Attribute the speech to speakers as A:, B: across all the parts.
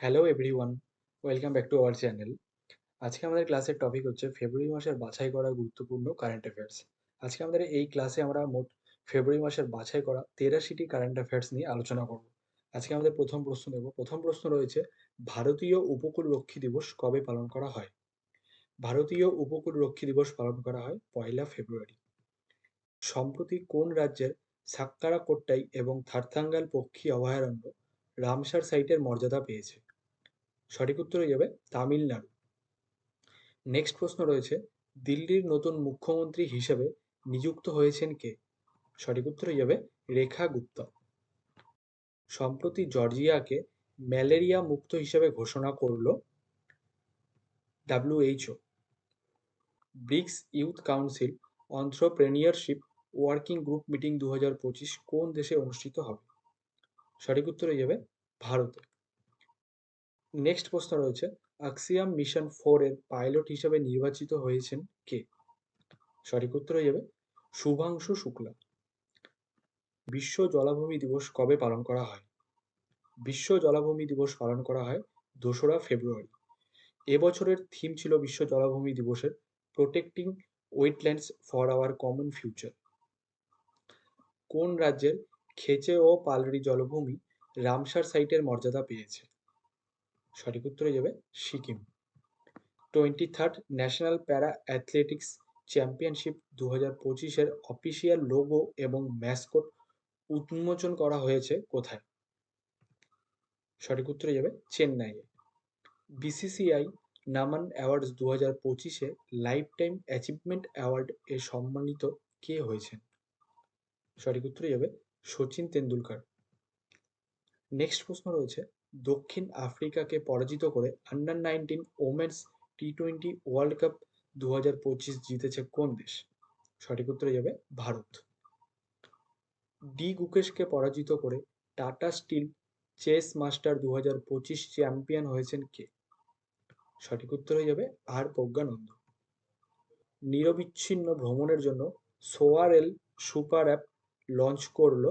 A: Hello everyone welcome back to our channel আজকে আমাদের ক্লাসের টপিক হচ্ছে ফেব্রুয়ারি মাসের বাছাই করা গুরুত্বপূর্ণ কারেন্ট অ্যাফেয়ার্স আজকে আমাদের এই ক্লাসে আমরা মোট ফেব্রুয়ারি মাসের বাছাই করা তেরাশিটি কারেন্ট অ্যাফেয়ার্স নিয়ে আলোচনা করব। আজকে আমাদের প্রথম প্রশ্ন দেব প্রথম প্রশ্ন রয়েছে, ভারতীয় উপকূল রক্ষী দিবস কবে পালন করা হয়? ভারতীয় উপকূল রক্ষী দিবস পালন করা হয় পয়লা ফেব্রুয়ারি সম্প্রতি কোন রাজ্যের সাক্কারা কোট্টাই এবং থারথাঙ্গাল পক্ষী অভয়ারণ্য রামসার সাইটের মর্যাদা পেয়েছে? সঠিক উত্তর হয়ে যাবে তামিলনাড়ু। নেক্সট প্রশ্ন রয়েছে, দিল্লির নতুন মুখ্যমন্ত্রী হিসেবে নিযুক্ত হয়েছেন কে? সঠিক উত্তর হয়ে যাবে রেখা গুপ্তা। সম্প্রতি জর্জিয়াকে ম্যালেরিয়া মুক্ত হিসেবে ঘোষণা করল WHO BRICS youth council entrepreneurship working group meeting দু হাজার পঁচিশ কোন দেশে অনুষ্ঠিত হবে? সঠিক উত্তর হয়ে যাবে ভারতে। নেক্সট প্রশ্ন রয়েছে আক্সিয়াম মিশন ফোর এর পাইলট হিসেবে নির্বাচিত হয়েছেন কে? সঠিক উত্তর হয়ে যাবে, শুভাংশু শুক্লা। বিশ্ব জলাভূমি দিবস কবে পালন করা হয়? বিশ্ব জলাভূমি দিবস পালন করা হয় দোসরা ফেব্রুয়ারি। এবছরের থিম ছিল বিশ্ব জলাভূমি দিবসের protecting wetlands for our common future কোন রাজ্যের খেচে ও পালরি জলভূমি রামসার সাইটের মর্যাদা পেয়েছে? সঠিক উত্তর হয়ে যাবে Sikkim. Twenty third national para athletics championship দু হাজার পঁচিশের অফিসিয়াল লোগো এবং ম্যাসকট উন্মোচন করা হয়েছে কোথায়? সঠিক উত্তর হয়ে যাবে চেন্নাইয়ে। বিসিসিআই নামান অ্যাওয়ার্ডস দু হাজার পঁচিশে লাইফ টাইম অ্যাচিভমেন্ট অ্যাওয়ার্ড এ সম্মানিত কে হয়েছেন? সঠিক উত্তর যাবে সচিন তেন্ডুলকার। নেক্সট প্রশ্ন রয়েছে দক্ষিণ আফ্রিকাকে পরাজিত করে under nineteen women's T twenty world cup দু হাজার পঁচিশ জিতেছে কোন দেশ? সঠিক উত্তরে যাবে ভারত। ডি গুকেশকে পরাজিত করে টাটা স্টিল চেস মাস্টার দু হাজার পঁচিশ চ্যাম্পিয়ন হয়েছেন কে? সঠিক উত্তর হয়ে যাবে আর প্রজ্ঞানন্দ। নিরবিচ্ছিন্ন ভ্রমণের জন্য সোয়ারেল সুপার অ্যাপ লঞ্চ করল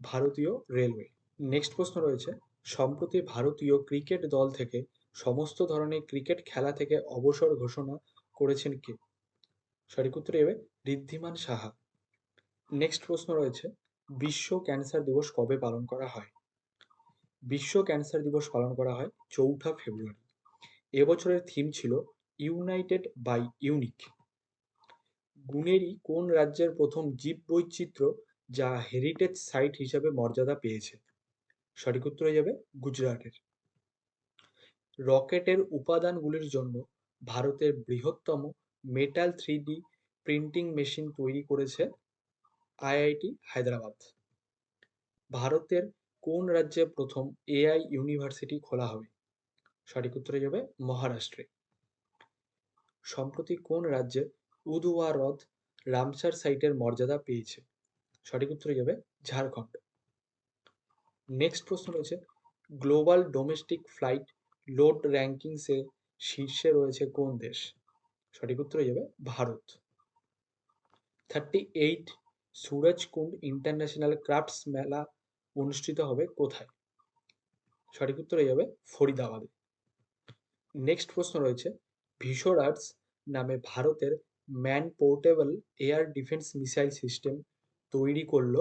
A: ভারতীয় রেলওয়ে নেক্সট প্রশ্ন রয়েছে সম্প্রতি ভারতীয় ক্রিকেট দল থেকে সমস্ত ধরনের ক্রিকেট খেলা থেকে অবসর ঘোষণা করেছেন কে? সঠিক উত্তর এবে ঋদ্ধিমান সাহা। নেক্সট প্রশ্ন রয়েছে, বিশ্ব ক্যান্সার দিবস কবে পালন করা হয়? বিশ্ব ক্যান্সার দিবস পালন করা হয় চৌঠা ফেব্রুয়ারি। এবছরের থিম ছিল ইউনাইটেড বাই ইউনিক গুনেরি কোন রাজ্যের প্রথম জীব বৈচিত্র্য যা হেরিটেজ সাইট হিসাবে মর্যাদা পেয়েছে? সঠিক উত্তর হয়ে যাবে গুজরাটের। রকেটের উপাদানগুলির জন্য ভারতের বৃহত্তম metal three D printing machine তৈরি করেছে আইআইটি হায়দ্রাবাদ। ভারতের কোন রাজ্যে প্রথম এআই ইউনিভার্সিটি খোলা হবে? সঠিক উত্তরে যাবে মহারাষ্ট্রে। সম্প্রতি কোন রাজ্যে উদুয়া হ্রদ রামসার সাইটের মর্যাদা পেয়েছে? সঠিক উত্তরে যাবে ঝাড়খণ্ড। নেক্সট প্রশ্ন রয়েছে গ্লোবাল ডোমেস্টিক ফ্লাইট লোড র্যাঙ্কিংসে শীর্ষে রয়েছে কোন দেশ? সঠিক উত্তর হয়ে যাবে Bharat. Thirty eight Surajkund international crafts mela অনুষ্ঠিত হবে কোথায়? সঠিক উত্তর হয়ে যাবে ফরিদাবাদে। নেক্সট প্রশ্ন রয়েছে ভিশোরার্স নামে ভারতের man portable air defence missile system তৈরি করল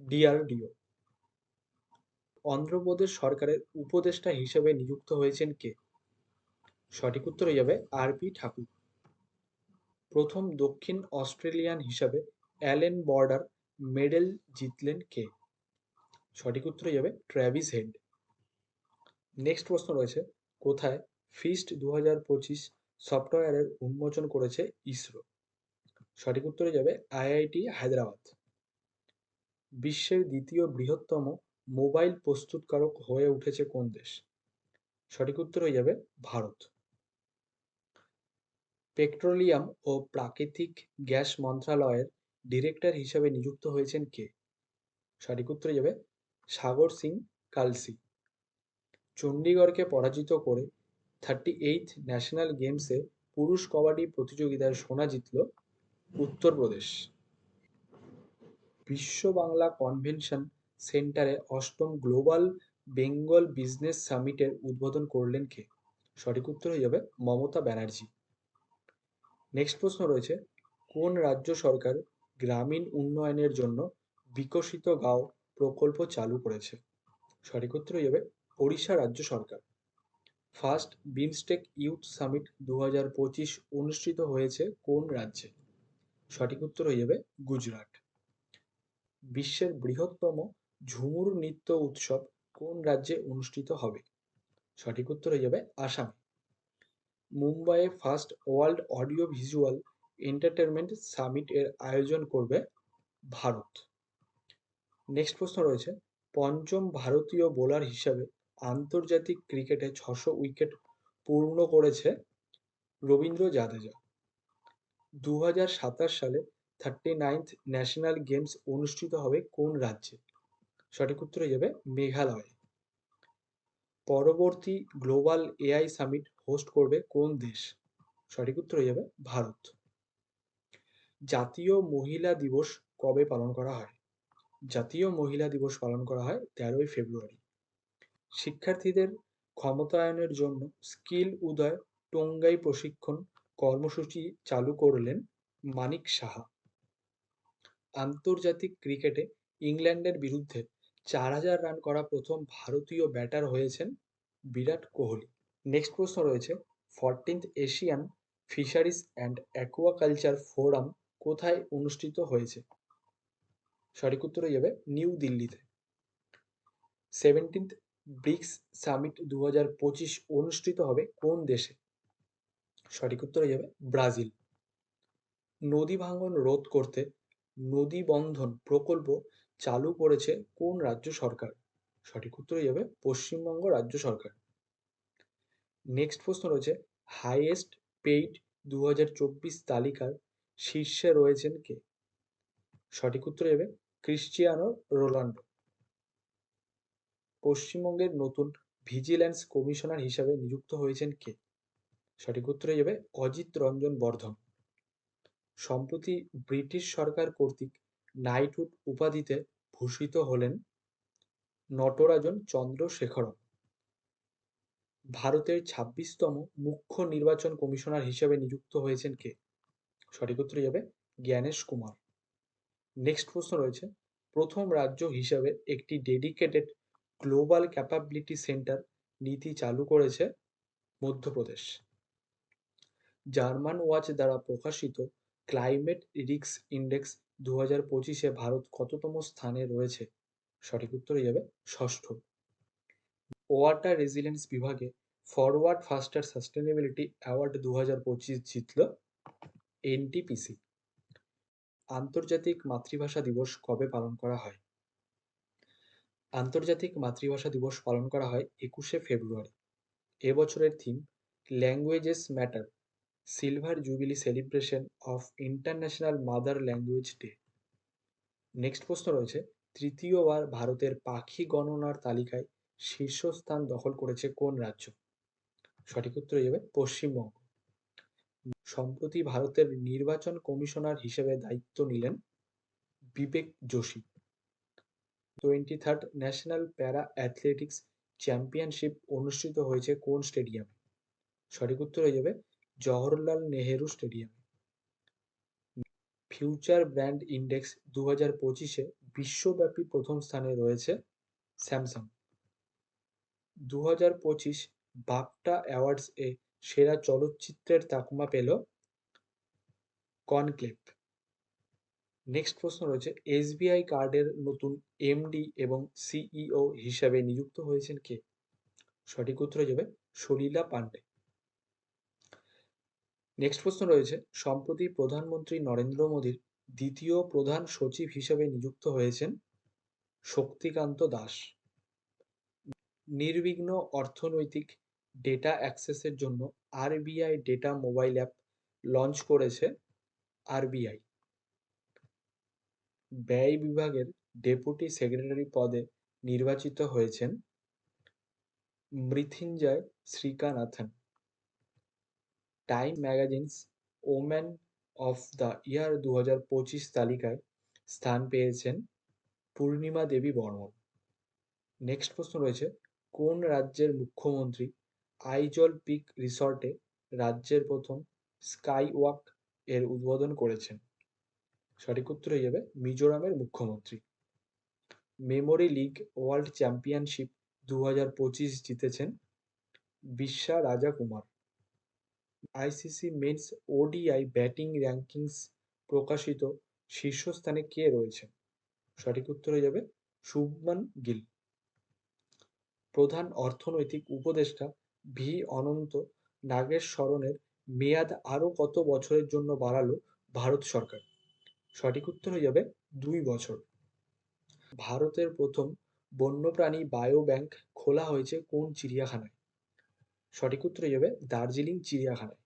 A: ডিআরডিও। অন্ধ্রপ্রদেশ সরকারের উপদেষ্টা হিসেবে নিযুক্ত হয়েছেন কে? সঠিক উত্তর হয়ে যাবে আর পি ঠাকুর। প্রথম দক্ষিণ অস্ট্রেলিয়ান হিসাবে অ্যালেন বর্ডার মেডেল জিতলেন কে? সঠিক উত্তর হয়ে যাবে ট্র্যাভিস হেড। নেক্সট প্রশ্ন রয়েছে, কোথায় ফিস্ট দু হাজার পঁচিশ সফটওয়্যারের উন্মোচন করেছে ইসরো? সঠিক উত্তরে যাবে আইআইটি হায়দ্রাবাদ। বিশ্বের দ্বিতীয় বৃহত্তম মোবাইল প্রস্তুতকারক হয়ে উঠেছে কোন দেশ? সঠিক উত্তর হয়ে যাবে ভারত। পেট্রোলিয়াম ও প্রাকৃতিক গ্যাস মন্ত্রণালয়ের ডিরেক্টর হিসেবে নিযুক্ত হয়েছেন কে? সঠিক উত্তর যাবে সাগর সিং কালসি। চণ্ডীগড়কে পরাজিত করে থার্টি এইট ন্যাশনাল গেমসে পুরুষ কবাডি প্রতিযোগিতায় সোনা জিতল উত্তরপ্রদেশ। বিশ্ব বাংলা কনভেনশন সেন্টারে অষ্টম গ্লোবাল বেঙ্গল বিজনেস সামিটের উদ্বোধন করলেন কে? সঠিক উত্তর হয়ে যাবে মমতা ব্যানার্জি। নেক্সট প্রশ্ন রয়েছে, কোন রাজ্য সরকার গ্রামীণ উন্নয়নের জন্য বিকশিত গাঁও প্রকল্প চালু করেছে? সঠিক উত্তর হয়ে যাবে ওড়িশা রাজ্য সরকার। ফার্স্ট বিমস্টেক ইউথ সামিট দু হাজার পঁচিশ অনুষ্ঠিত হয়েছে কোন রাজ্যে? সঠিক উত্তর হয়ে যাবে গুজরাট। বিশ্বের বৃহত্তম ঝুমুর নৃত্য উৎসব কোন রাজ্যে অনুষ্ঠিত হবে? সঠিক উত্তর হয়ে যাবে আসামে। মুম্বাইয়ে first world audio visual entertainment summit এর আয়োজন করবে ভারত। নেক্সট প্রশ্ন রয়েছে, পঞ্চম ভারতীয় বোলার হিসাবে আন্তর্জাতিক ক্রিকেটে ছশো উইকেট পূর্ণ করেছে রবীন্দ্র জাদেজা। দু হাজার সাতাশ সালে থার্টি নাইনথ ন্যাশনাল গেমস অনুষ্ঠিত হবে কোন রাজ্যে? সঠিক উত্তর হয়ে যাবে মেঘালয়। পরবর্তী গ্লোবাল এআই সামিট হোস্ট করবে কোন দেশ? সঠিক উত্তর হয়ে যাবে ভারত। জাতীয় মহিলা দিবস কবে পালন করা হয়? জাতীয় মহিলা দিবস পালন করা হয় তেরোই ফেব্রুয়ারি। শিক্ষার্থীদের ক্ষমতায়নের জন্য স্কিল উদয় টোঙ্গাই প্রশিক্ষণ কর্মসূচি চালু করলেন মানিক সাহা। আন্তর্জাতিক ক্রিকেটে ইংল্যান্ডের বিরুদ্ধে চার হাজার রান করা প্রথম ভারতীয় ব্যাটার হয়েছেন বিরাট কোহলি। নেক্সট প্রশ্ন রয়েছে fourteenth Asian fisheries and aquaculture forum কোথায় অনুষ্ঠিত হয়েছে? সঠিক উত্তর হয়ে যাবে নিউ দিল্লিতে। সেভেন্টিন্থ ব্রিক্স সামিট দু হাজার পঁচিশ অনুষ্ঠিত হবে কোন দেশে? সঠিক উত্তর হয়ে যাবে ব্রাজিল। নদী ভাঙন রোধ করতে নদী বন্ধন প্রকল্প চালু করেছে কোন রাজ্য সরকার? সঠিক উত্তর হয়ে যাবে পশ্চিমবঙ্গ রাজ্য সরকার। নেক্সট প্রশ্ন রয়েছে হাইয়েস্ট পেইড দু হাজার চব্বিশ তালিকার শীর্ষে রয়েছেন কে? সঠিক উত্তর যাবে ক্রিশ্চিয়ানো রোনাল্ডো। পশ্চিমবঙ্গের নতুন ভিজিল্যান্স কমিশনার হিসাবে নিযুক্ত হয়েছেন কে? সঠিক উত্তরে যাবে অজিত রঞ্জন বর্ধন। সম্প্রতি ব্রিটিশ সরকার কর্তৃক নাইটহুড উপাধিতে ভূষিত হলেন নটরাজন চন্দ্রশেখরম। ভারতের ছাব্বিশতম মুখ্য নির্বাচন কমিশনার হিসেবে নিযুক্ত হয়েছেন কে? সঠিক উত্তরে যাবে জ্ঞানেশ কুমার। নেক্সট প্রশ্ন রয়েছে, প্রথম রাজ্য হিসাবে একটি ডেডিকেটেড গ্লোবাল ক্যাপাবিলিটি সেন্টার নীতি চালু করেছে মধ্যপ্রদেশ। জার্মান ওয়াচ দ্বারা প্রকাশিত ক্লাইমেট রিক্স ইন্ডেক্স দু হাজার পঁচিশে ভারত কততম স্থানে রয়েছে? সঠিক উত্তর হয়ে যাবে ষষ্ঠ। ওয়াটার রেজিলেন্স বিভাগে ফরওয়ার্ড ফাস্টার সাস্টেনেবিলিটি অ্যাওয়ার্ড দু হাজার পঁচিশ জিতল এনটিপিসি। আন্তর্জাতিক মাতৃভাষা দিবস কবে পালন করা হয়? আন্তর্জাতিক মাতৃভাষা দিবস পালন করা হয় একুশে ফেব্রুয়ারি। এবছরের theme languages matter silver jubilee celebration of international mother language day next প্রশ্ন রয়েছে, তৃতীয়বার ভারতের পাখি গণনার তালিকায় শীর্ষস্থান দখল করেছে কোন রাজ্য? সঠিক উত্তর যাবে পশ্চিমবঙ্গ। সম্প্রতি ভারতের নির্বাচন কমিশনার হিসেবে দায়িত্ব নিলেন Vivek Joshi. Twenty third national para athletics championship অনুষ্ঠিত হয়েছে কোন স্টেডিয়ামে? সঠিক উত্তর হয়ে যাবে জওহরলাল নেহেরু স্টেডিয়ামে। ফিউচার ব্র্যান্ড ইন্ডেক্স দু হাজার পঁচিশে বিশ্বব্যাপী প্রথম স্থানে রয়েছে স্যামসাং। দু হাজার পঁচিশ বাপটা অ্যাওয়ার্ডস এ সেরা চলচ্চিত্রের তাকমা পেল কনক্লেভ। নেক্সট প্রশ্ন রয়েছে, এসবিআই কার্ডের নতুন এমডি এবং সিইও হিসাবে নিযুক্ত হয়েছেন কে? সঠিক উত্তর যাবে সলিলা পান্ডে। নেক্সট প্রশ্ন রয়েছে, সম্প্রতি প্রধানমন্ত্রী নরেন্দ্র মোদীর দ্বিতীয় প্রধান সচিব হিসেবে নিযুক্ত হয়েছেন শক্তিকান্ত দাস। নির্বিঘ্ন অর্থনৈতিক ডেটা অ্যাক্সেসের জন্য RBI data mobile app launch করেছে আরবিআই ব্যয় বিভাগের ডেপুটি সেক্রেটারি পদে নির্বাচিত হয়েছেন Mrithinjoy Srikanathan. Time magazine's woman of the year দু হাজার পঁচিশ তালিকায় স্থান পেয়েছেন পূর্ণিমা দেবী বর্মন। নেক্সট প্রশ্ন রয়েছে, কোন রাজ্যের মুখ্যমন্ত্রী আইজল পিক রিসর্টে রাজ্যের প্রথম স্কাই ওয়াক এর উদ্বোধন করেছেন? সঠিক উত্তর হয়ে যাবে, মিজোরামের মুখ্যমন্ত্রী। মেমোরি লিগ ওয়ার্ল্ড চ্যাম্পিয়নশিপ দু হাজার পঁচিশ জিতেছেন বিশ্বা Raja Kumar. ICC men's ODI batting rankings প্রকাশিত শীর্ষস্থানে কে রয়েছেন সঠিক উত্তর হয়ে যাবে শুভমান গিল। প্রধান অর্থনৈতিক উপদেষ্টা ভি অনন্ত নাগেশ্বরনের মেয়াদ আরও কত বছরের জন্য বাড়ালো ভারত সরকার? সঠিক উত্তর হয়ে যাবে দুই বছর। ভারতের প্রথম বন্যপ্রাণী বায়ো ব্যাংক খোলা হয়েছে কোন চিড়িয়াখানায়? সঠিক উত্তর হয়ে যাবে দার্জিলিং চিড়িয়াখানায়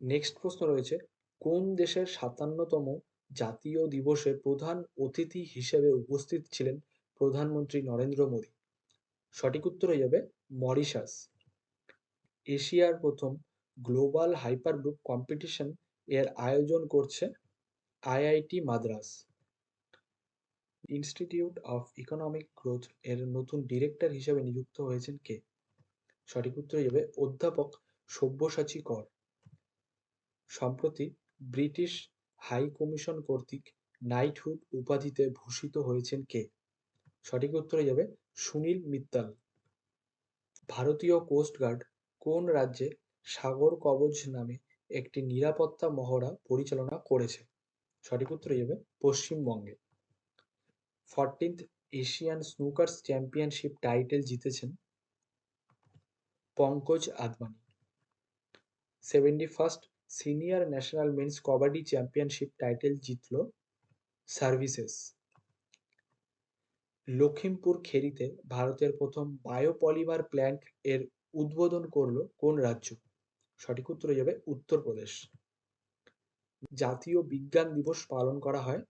A: নেক্সট প্রশ্ন রয়েছে, কোন দেশের সাতান্নতম জাতীয় দিবসে প্রধান অতিথি হিসেবে উপস্থিত ছিলেন প্রধানমন্ত্রী নরেন্দ্র মোদী? সঠিক উত্তর হয়ে যাবে মরিশাস। এশিয়ার প্রথম গ্লোবাল হাইপার গ্রুপ কম্পিটিশন এর আয়োজন করছে IIT Madras. Institute of economic growth এর নতুন ডিরেক্টর হিসেবে নিযুক্ত হয়েছেন কে? সঠিক উত্তর হয়ে যাবে অধ্যাপক সব্যসাচী কর। সম্প্রতি ব্রিটিশ হাই কমিশন কর্তৃক নাইটহুড উপাধিতে ভূষিত হয়েছেন কে? সঠিক উত্তর হয়ে যাবে সুনীল মিত্তাল। ভারতীয় কোস্টগার্ড কোন রাজ্যে সাগর কবচ নামে একটি নিরাপত্তা মহড়া পরিচালনা করেছে? সঠিক উত্তর হয়ে যাবে পশ্চিমবঙ্গে। Fourteenth Asian snookers championship title জিতেছেন Pankaj Advani. Seventy first senior national men's kabaddi championship title জিতল সার্ভিসেস লখিমপুর খেরিতে ভারতের প্রথম বায়োপলিমার প্ল্যান্ট এর উদ্বোধন করল কোন রাজ্য? সঠিক উত্তর যাবে উত্তরপ্রদেশ। জাতীয় বিজ্ঞান দিবস পালন করা হয়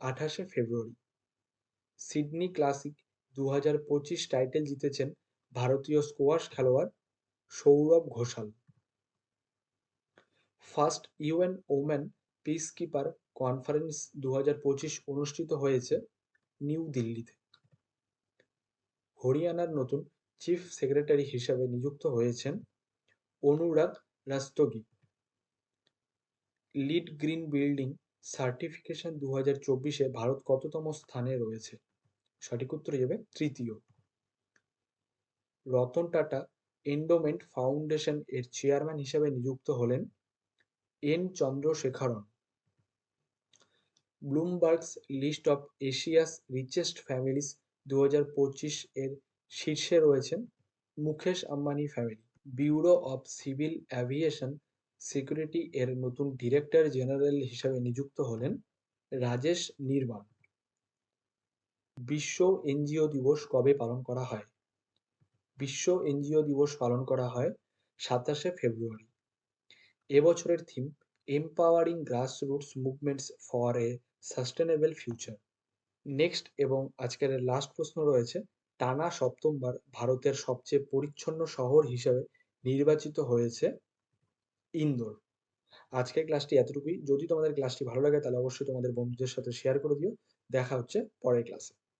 A: আঠাশে ফেব্রুয়ারি। সিডনি ক্লাসিক দু হাজার পঁচিশ টাইটেল জিতেছেন ভারতীয় স্কোয়াশ খেলোয়াড় Sourav Ghosal. First UN women peacekeeper conference দু হাজার পঁচিশ অনুষ্ঠিত হয়েছে নিউ দিল্লিতে। হরিয়ানার নতুন চিফ সেক্রেটারি হিসাবে নিযুক্ত হয়েছেন Anurag Rastogi. LEED green building certification দু হাজার চব্বিশে ভারত কততম স্থানে রয়েছে? সঠিক উত্তর যাবে তৃতীয়। রতন টাটা এন্ডোমেন্ট ফাউন্ডেশন এর চেয়ারম্যান হিসেবে নিযুক্ত হলেন N Chandrasekaran. Bloomberg's list of Asia's richest families দু হাজার পঁচিশ এর শীর্ষে রয়েছেন Mukesh Ambani family, bureau of civil aviation security এর নতুন ডিরেক্টর জেনারেল হিসাবে নিযুক্ত হলেন রাজেশ নির্মাণ বিশ্ব এনজিও দিবস কবে পালন করা হয়? বিশ্ব এনজিও দিবস পালন করা হয় সাতাশে ফেব্রুয়ারি। এবছরের theme empowering grassroots movements for a sustainable future next এবং আজকের লাস্ট প্রশ্ন রয়েছে, টানা সপ্তমবার ভারতের সবচেয়ে পরিচ্ছন্ন শহর হিসেবে নির্বাচিত হয়েছে ইন্দোর। আজকের ক্লাসটি এতটুকুই। যদি তোমাদের ক্লাসটি ভালো লাগে, তাহলে অবশ্যই তোমাদের বন্ধুদের সাথে শেয়ার করে দিও। দেখা হচ্ছে পরের ক্লাসে